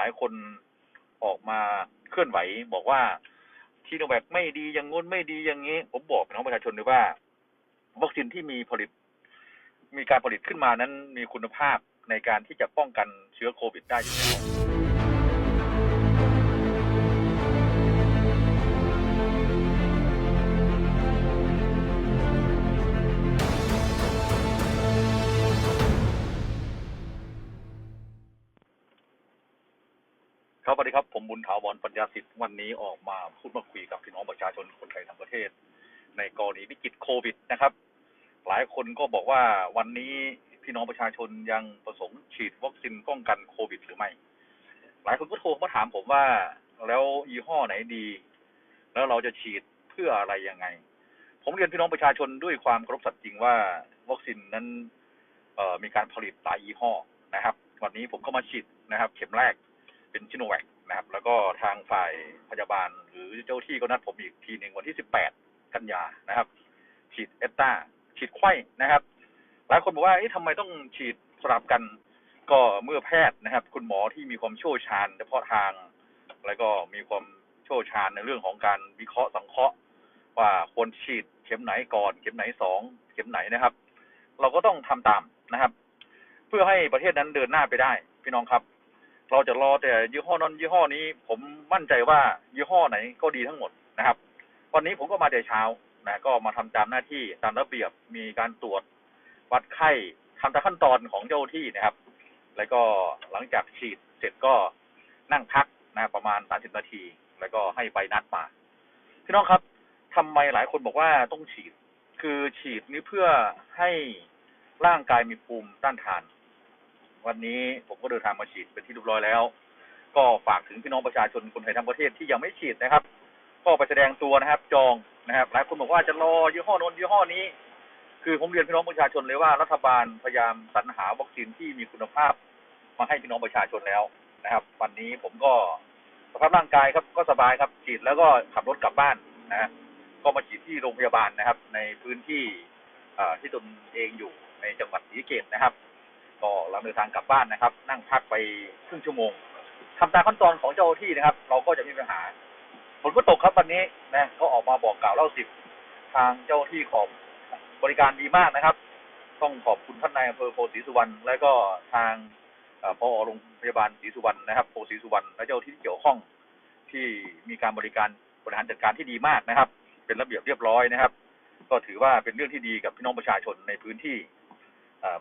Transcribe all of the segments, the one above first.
ลายคนออกมาเคลื่อนไหว บอกว่าทีโนแวคไม่ดีอย่างงู้นไม่ดีอย่างนี้ ผมบอกน้องประชาชนเลยว่า วัคซีนที่มีผลิต มีการผลิตขึ้นมานั้นมีคุณภาพในการที่จะป้องกันเชื้อโควิดได้อยู่แล้ว ครับสวัสดีครับ ผมบุญถาวรปัญญาสิทธิ์วันนี้ออกมาพูดมาคุยกับพี่น้องประชาชนคนไทยทั้งประเทศ ในกรณีวิกฤตโควิดนะครับ หลายคนก็บอกว่าวันนี้พี่น้องประชาชนยังประสงค์ฉีดวัคซีนป้องกันโควิด หรือไม่ หลายคนก็โทรมาถามผมว่าแล้วยี่ห้อไหนดี แล้วเราจะฉีดเพื่ออะไรยังไง ผมเรียนพี่น้องประชาชนด้วยความเคารพสัตย์จริงว่าวัคซีนนั้นมีการผลิตหลายยี่ห้อนะครับ วันนี้ผมก็มาฉีดนะครับ เข็มแรก เป็นชิโนแวคนะครับ แล้วก็ทางฝ่ายพยาบาล หรือเจ้าที่ก็นัดผมอีกทีหนึ่งวันที่ 18 กันยานะครับ ฉีดเอสตาฉีดไข้นะครับหลายคนบอกว่าเอ๊ะทำไมต้องฉีดสลับกันก็เมื่อแพทย์นะครับ คุณหมอที่มีความเชี่ยวชาญเฉพาะทาง แล้วก็มีความเชี่ยวชาญในเรื่องของการวิเคราะห์สังเคราะห์ ว่าควรฉีดเข็มไหนก่อน เข็มไหนสองเข็มไหนนะครับ เราก็ต้องทำตามนะครับ เพื่อให้ประเทศนั้นเดินหน้าไปได้ พี่น้องครับ เราจะรอแต่ยี่ห้อนั้นยี่ห้อนี้ ผมมั่นใจว่ายี่ห้อไหนก็ดีทั้งหมดนะครับ วันนี้ผมก็มาแต่เช้านะก็มาทำตามหน้าที่ตามระเบียบมีการตรวจวัดไข้ทำตามขั้นตอนของเจ้าที่นะครับ แล้วก็หลังจากฉีดเสร็จก็นั่งพักนะประมาณ 30 นาที แล้วก็ให้ใบนัดมาพี่น้องครับทำไมหลายคนบอกว่าต้องฉีด คือฉีดนี้เพื่อให้ร่างกายมีภูมิต้านทาน วันนี้ผมก็เดินทางมาฉีดเป็นที่เรียบร้อยแล้ว ก็ฝากถึงพี่น้องประชาชนคนไทยทั้งประเทศที่ยังไม่ฉีดนะครับ ก็ไปแสดงตัวนะครับ จองนะครับหลายคนบอกว่าจะรอยี่ห้อโน้นยี่ห้อนี้ คือผมเรียนพี่น้องประชาชนเลยว่ารัฐบาลพยายามสรรหาวัคซีนที่มีคุณภาพ มาให้พี่น้องประชาชนแล้วนะครับ วันนี้ผมก็สภาพร่างกายครับก็สบายครับฉีดแล้วก็ขับรถกลับบ้านนะก็มาฉีดที่โรงพยาบาลนะครับ ในพื้นที่ที่ตนเองอยู่ในจังหวัดศรีเกษนะครับ ก็หลังเดินทางกลับบ้านนะครับ นั่งพักไปครึ่งชั่วโมงทำตามขั้นตอนของเจ้าหน้าที่นะครับ เราก็จะไม่มีปัญหาฝนก็ตกครับวันนี้นะก็ออกมาบอกกล่าวเล่าสิบทางเจ้าหน้าที่ของบริการดีมากนะครับ ต้องขอบคุณท่านนายอำเภอโพศรีสุวรรณและก็ทางเอ่อพอโรงพยาบาลศรีสุวรรณนะครับโพศรีสุวรรณและเจ้าที่เกี่ยวข้องที่มีการบริการบริหารจัดการที่ดีมากนะครับ เป็นระเบียบเรียบร้อยนะครับ ก็ถือว่าเป็นเรื่องที่ดีกับพี่น้องประชาชนในพื้นที่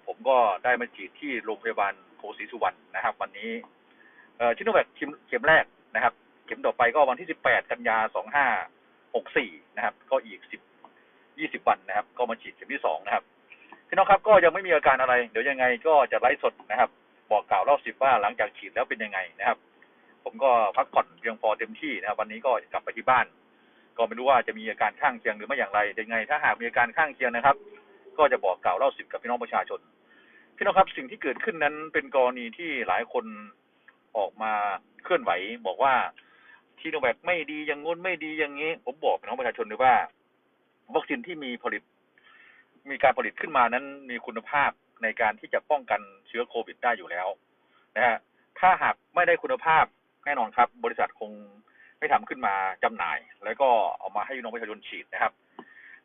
ผมก็ได้มาฉีดที่โรงพยาบาลโพธิ์ศรีสุวรรณนะครับ วันนี้ชิโนแวคเข็มเข็มแรกนะครับ เข็มต่อไปก็วันที่ 18 กันยา 2564 นะครับ ก็อีก 10 20 วันนะครับ ก็มาฉีดเข็มที่ 2 นะครับพี่น้องครับก็ยังไม่มีอาการอะไร เดี๋ยวยังไงก็จะไลฟ์สดนะครับ บอกกล่าวรอบสิบว่าหลังจากฉีดแล้วเป็นยังไงนะครับ ผมก็พักผ่อนเพียงพอเต็มที่นะครับ วันนี้ก็กลับไปที่บ้าน ก็ไม่รู้ว่าจะมีอาการข้างเคียงหรือไม่อย่างไรยังไง ถ้าหากมีอาการข้างเคียงนะครับ ก็จะบอกกล่าวเล่าสิบกับพี่น้องประชาชน พี่น้องครับสิ่งที่เกิดขึ้นนั้นเป็นกรณีที่หลายคนออกมาเคลื่อนไหว บอกว่าทีโนแวคไม่ดีอย่างงู้นไม่ดีอย่างนี้ ผมบอกพี่น้องประชาชนเลยว่า วัคซีนที่มีผลิต มีการผลิตขึ้นมานั้นมีคุณภาพในการที่จะป้องกันเชื้อโควิดได้อยู่แล้วนะฮะถ้าหากไม่ได้คุณภาพแน่นอนครับ บริษัทคงไม่ทำขึ้นมาจำหน่าย แล้วก็เอามาให้พี่น้องประชาชนฉีดนะครับ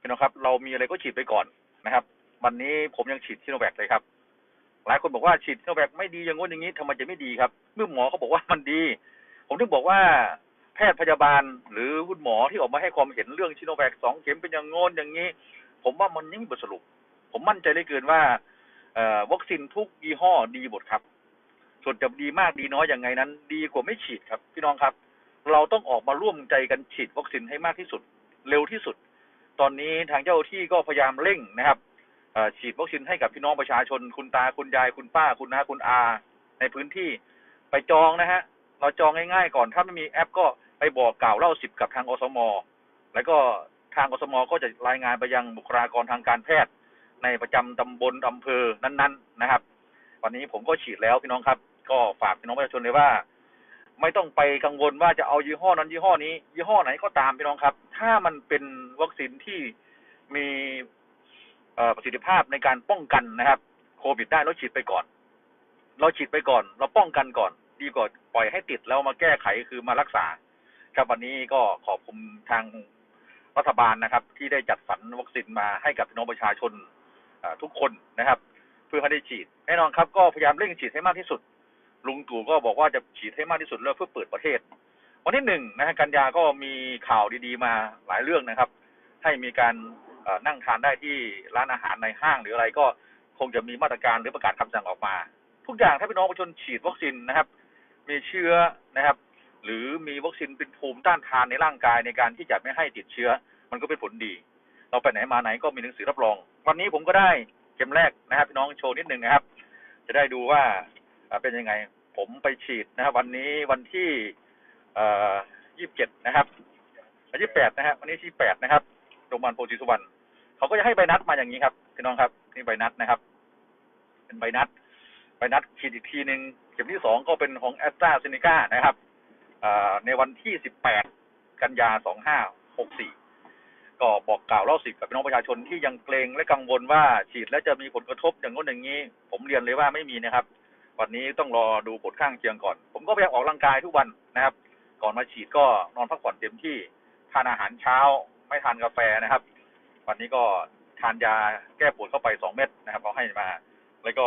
พี่น้องครับ เรามีอะไรก็ฉีดไปก่อน นะครับ วันนี้ผมยังฉีดซิโนแวคเลยครับ หลายคนบอกว่าฉีดซิโนแวคไม่ดีอย่างงู้นอย่างนี้ทำไมจะไม่ดีครับ เมื่อหมอเขาบอกว่ามันดี ผมถึงบอกว่าแพทย์พยาบาลหรือคุณหมอที่ออกมาให้ความเห็นเรื่องซิโนแวคสองเข็มเป็นอย่างโน้นอย่างนี้ ผมว่ามันยังไม่บทสรุป ผมมั่นใจได้เกินว่าวัคซีนทุกยี่ห้อดีหมดครับ ส่วนจะดีมากดีน้อยอย่างไงนั้น ดีกว่าไม่ฉีดครับ พี่น้องครับ เราต้องออกมาร่วมใจกันฉีดวัคซีนให้มากที่สุด เร็วที่สุด ตอนนี้ทางเจ้าที่ก็พยายามเร่งนะครับฉีดวัคซีนให้กับพี่น้องประชาชน คุณตาคุณยายคุณป้าคุณน้าคุณอา ในพื้นที่ไปจองนะฮะ เราจองง่ายๆก่อนถ้าไม่มีแอปก็ไปบอกกล่าวเล่าสิบกับทางอสม แล้วก็ทางอสมก็จะรายงานไปยังบุคลากรทางการแพทย์ ในประจำตำบลอำเภอนั้นๆ นะครับ วันนี้ผมก็ฉีดแล้วพี่น้องครับ ก็ฝากพี่น้องประชาชนเลยว่า ไม่ต้องไปกังวลว่าจะเอายี่ห้อนั้นยี่ห้อนี้ ยี่ห้อไหนก็ตามพี่น้องครับ ถ้ามันเป็นวัคซีนที่มีประสิทธิภาพในการป้องกันนะครับ โควิดได้เราฉีดไปก่อน เราฉีดไปก่อน เราป้องกันก่อน ดีกว่าปล่อยให้ติดแล้วมาแก้ไขคือมารักษา ครับวันนี้ก็ขอบคุณทางรัฐบาลนะครับ ที่ได้จัดสรรวัคซีนมาให้กับพี่น้องประชาชนทุกคนนะครับ เพื่อให้ได้ฉีด แน่นอนครับ ก็พยายามเร่งฉีดให้มากที่สุด ลุงตู่ก็บอกว่าจะฉีดให้มากที่สุดแล้วเพื่อเปิดประเทศ วันที่หนึ่งนะฮะกันยาก็มีข่าวดีๆมาหลายเรื่องนะครับ ให้มีการนั่งทานได้ที่ร้านอาหารในห้างหรืออะไรก็คงจะมีมาตรการหรือประกาศคำสั่งออกมา ทุกอย่างถ้าพี่น้องประชาชนฉีดวัคซีนนะครับ มีเชื้อนะครับ หรือมีวัคซีนเป็นภูมิต้านทานในร่างกายในการที่จะไม่ให้ติดเชื้อ มันก็เป็นผลดี เราไปไหนมาไหนก็มีหนังสือรับรอง วันนี้ผมก็ได้เข็มแรกนะครับ พี่น้องโชว์นิดหนึ่งนะครับ จะได้ดูว่า เป็นยังไง ผมไปฉีดนะครับ วันนี้วันที่เอ่อยี่สิบเจ็ดนะครับวันที่แปดนะครับวันนี้ที่แปดนะครับโรงพยาบาลโพธิสุวรรณเขาก็จะให้ใบนัดมาอย่างนี้ครับพี่น้องครับ นี่ใบนัดนะครับ เป็นใบนัด ใบนัดฉีดอีกทีหนึ่งเข็มที่สองก็เป็นของแอสตราเซเนกานะครับในวันที่สิบแปดกันยาสองห้าหกสี่ก็บอกกล่าวเล่าสิกับพี่น้องประชาชนที่ยังเกรงและกังวลว่าฉีดแล้วจะมีผลกระทบอย่างโน้นอย่างนี้ ผมเรียนเลยว่าไม่มีนะครับ วันนี้ต้องรอดูผลข้างเคียงก่อน ผมก็พยายามออกกำลังกายทุกวันนะครับ ก่อนมาฉีดก็นอนพักผ่อนเต็มที่ทานอาหารเช้า ไม่ทานกาแฟนะครับ วันนี้ก็ทานยาแก้ปวดเข้าไปสองเม็ดนะครับเขาให้มา แล้วก็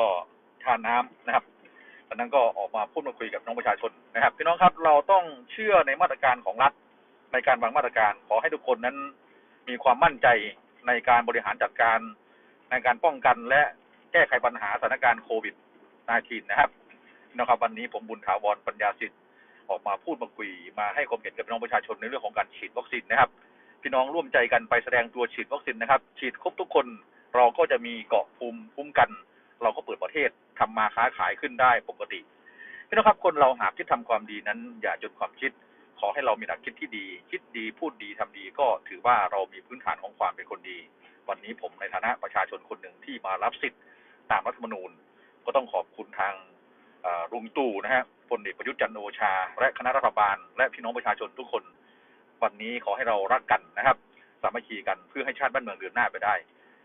ทานน้ำนะครับตอนนั้นก็ออกมาพูดมาคุยกับน้องประชาชนนะครับพี่น้องครับเราต้องเชื่อในมาตรการของรัฐในการวางมาตรการขอให้ทุกคนนั้นมีความมั่นใจในการบริหารจัดการในการป้องกันและแก้ไขปัญหาสถานการณ์โควิด -19 นนะครับนะครับ วันนี้ผมบุญถาวรปัญญาสิทธิ์ออกมาพูดมาคุยมาให้ความเห็นกับพี่น้องประชาชนในเรื่องของการฉีดวัคซีนนะครับ พี่น้องร่วมใจกันไปแสดงตัวฉีดวัคซีนนะครับ ฉีดครบทุกคนเราก็จะมีเกาะภูมิคุ้มกัน เราก็เปิดประเทศทำมาค้าขายขึ้นได้ปกติพี่น้องครับคนเราหากที่ทำความดีนั้น อย่าจนความคิด ขอให้เรามีหลักคิดที่ดี คิดดีพูดดีทำดีก็ถือว่าเรามีพื้นฐานของความเป็นคนดี วันนี้ผมในฐานะประชาชนคนหนึ่งที่มารับสิทธิ์ตามรัฐธรรมนูญ ก็ต้องขอบคุณทางเอ่อลุงตู่นะฮะพลเอกประยุทธ์จันโอชา และคณะรัฐบาล และพี่น้องประชาชนทุกคน วันนี้ขอให้เรารักกันนะครับ สามัคคีกันเพื่อให้ชาติบ้านเมืองเดินหน้าไปได้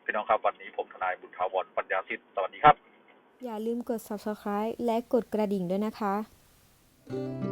พี่น้องครับวันนี้ผมทนายบุญทาวรปัญญาสิทธิ์สวัสดีครับ อย่าลืมกด subscribe และกดกระดิ่งด้วยนะคะ